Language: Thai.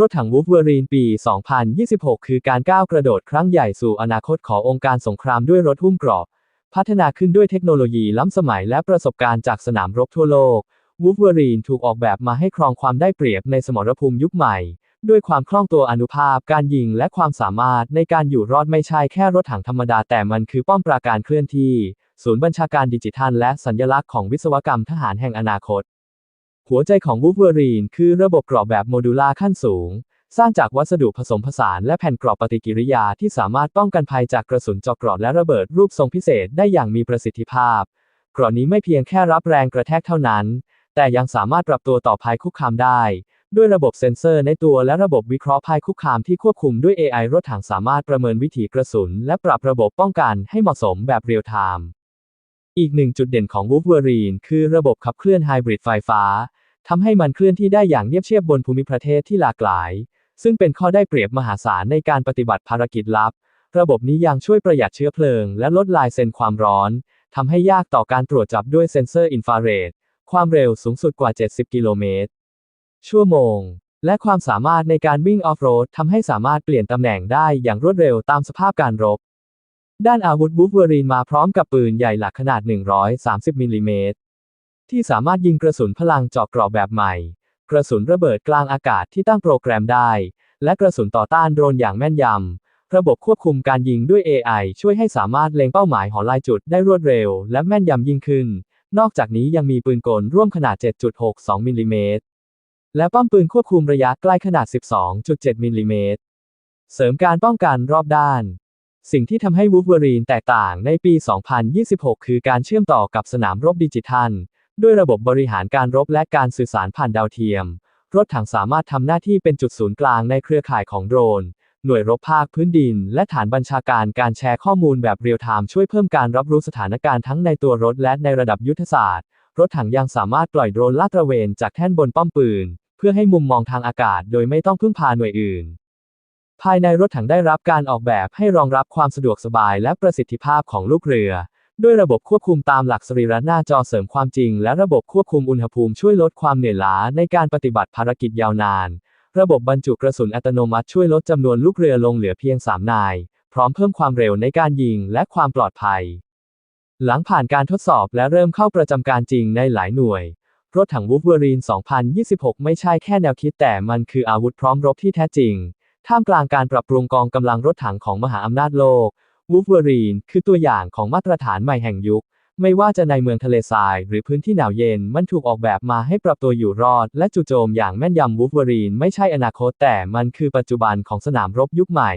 รถถังวูฟเวอรีนปี 2026 คือการก้าวกระโดดครั้งใหญ่สู่อนาคตขององค์การสงครามด้วยรถหุ้มเกราะ พัฒนาขึ้นด้วยเทคโนโลยีล้ำสมัยและประสบการณ์จากสนามรบทั่วโลก วูฟเวอรีนถูกออกแบบมาให้ครองความได้เปรียบในสมรภูมิยุคใหม่ ด้วยความคล่องตัวอนุภาพ การยิงและความสามารถในการอยู่รอดไม่ใช่แค่รถถังธรรมดาแต่มันคือป้อมปราการเคลื่อนที่ ศูนย์บัญชาการดิจิทัลและสัญลักษณ์ของวิศวกรรมทหารแห่งอนาคต หัวใจของวูฟเวอรีนคือระบบกรอบแบบโมดูล่าขั้นสูง สร้างจากวัสดุผสมผสานและแผ่นกรอบปฏิกิริยาที่สามารถป้องกันภัยจากกระสุนเจาะกราะและระเบิดรูปทรงพิเศษได้อย่างมีประสิทธิภาพกราะนี้ไม่เพียงแค่รับแรงกระแทกเท่านั้น แต่ยังสามารถปรับตัวต่อภัยคุกคามได้ ด้วยระบบเซ็นเซอร์ในตัวและระบบวิเคราะห์ภัยคุกคามที่ควบคุมด้วย AI รถถังสามารถประเมินวิถีกระสุน และปรับระบบป้องกันให้เหมาะสมแบบเรียลไทม์อีกหนึ่งจุดเด่นของ Wolverine คือระบบขับเคลื่อนไฮบริดไฟฟ้า ทำให้มันเคลื่อนที่ได้อย่างเนียบเชียบบนภูมิประเทศที่หลากหลาย ซึ่งเป็นข้อได้เปรียบมหาศาลในการปฏิบัติภารกิจลับ ระบบนี้ยังช่วยประหยัดเชื้อเพลิง และลดลายเซนความร้อนทำให้ยากต่อการตรวจจับด้วยเซ็นเซอร์อินฟราเรด ความเร็วสูงสุดกว่า 70 กิโลเมตร ชั่วโมง และความสามารถในการวิ่งออฟโรดทำให้สามารถเปลี่ยนตำแหน่งได้อย่างรวดเร็วตามสภาพการรบ ด้านอาวุธบูฟเวอรีนมาพร้อมกับปืนใหญ่หลักขนาด 130 มิลลิเมตร ที่สามารถยิงกระสุนพลังเจาะเกราะแบบใหม่ กระสุนระเบิดกลางอากาศที่ตั้งโปรแกรมได้ และกระสุนต่อต้านโดรนอย่างแม่นยำ ระบบควบคุมการยิงด้วย AI ช่วยให้สามารถเล็งเป้าหมายหอลายจุดได้รวดเร็ว และแม่นยำยิ่งขึ้น นอกจากนี้ยังมีปืนกลร่วมขนาด 7.62มิลลิเมตร และป้อมปืนควบคุมระยะใกล้ขนาด 12.7มิลลิเมตร เสริมการป้องกันรอบด้านสิ่งที่ทำให้วูฟเวอรีนแตกต่างในปี 2026 คือการเชื่อมต่อกับสนามรบดิจิทัล ด้วยระบบบริหารการรบและการสื่อสารผ่านดาวเทียม รถถังสามารถทำหน้าที่เป็นจุดศูนย์กลางในเครือข่ายของโดรน หน่วยรบภาคพื้นดิน และฐานบัญชาการการแชร์ข้อมูลแบบเรียลไทม์ช่วยเพิ่มการรับรู้สถานการณ์ทั้งในตัวรถและในระดับยุทธศาสตร์ รถถังยังสามารถปล่อยโดรนลาดตระเวนจากแท่นบนป้อมปืน เพื่อให้มุมมองทางอากาศโดยไม่ต้องพึ่งพาหน่วยอื่น ภายในรถถังได้รับการออกแบบให้รองรับความสะดวกสบายและประสิทธิภาพของลูกเรือ ด้วยระบบควบคุมตามหลักสรีระหน้าจอเสริมความจริง และระบบควบคุมอุณหภูมิช่วยลดความเหนื่อยล้าในการปฏิบัติภารกิจยาวนาน ระบบบรรจุกระสุนอัตโนมัติช่วยลดจำนวนลูกเรือลงเหลือเพียง 3 นาย พร้อมเพิ่มความเร็วในการยิงและความปลอดภัย หลังผ่านการทดสอบและเริ่มเข้าประจำการจริงในหลายหน่วย รถถังวูฟเวอรีน 2026 ไม่ใช่แค่แนวคิดแต่มันคืออาวุธพร้อมรบที่แท้จริง ท่ามกลางการปรับปรุงกองกำลังรถถังของมหาอำนาจโลก วูฟเวอรีนคือตัวอย่างของมาตรฐานใหม่แห่งยุค ไม่ว่าจะในเมืองทะเลทราย หรือพื้นที่หนาวเย็น มันถูกออกแบบมาให้ปรับตัวอยู่รอด และจู่โจมอย่างแม่นยำวูฟเวอรีนไม่ใช่อนาคตแต่มันคือปัจจุบันของสนามรบยุคใหม่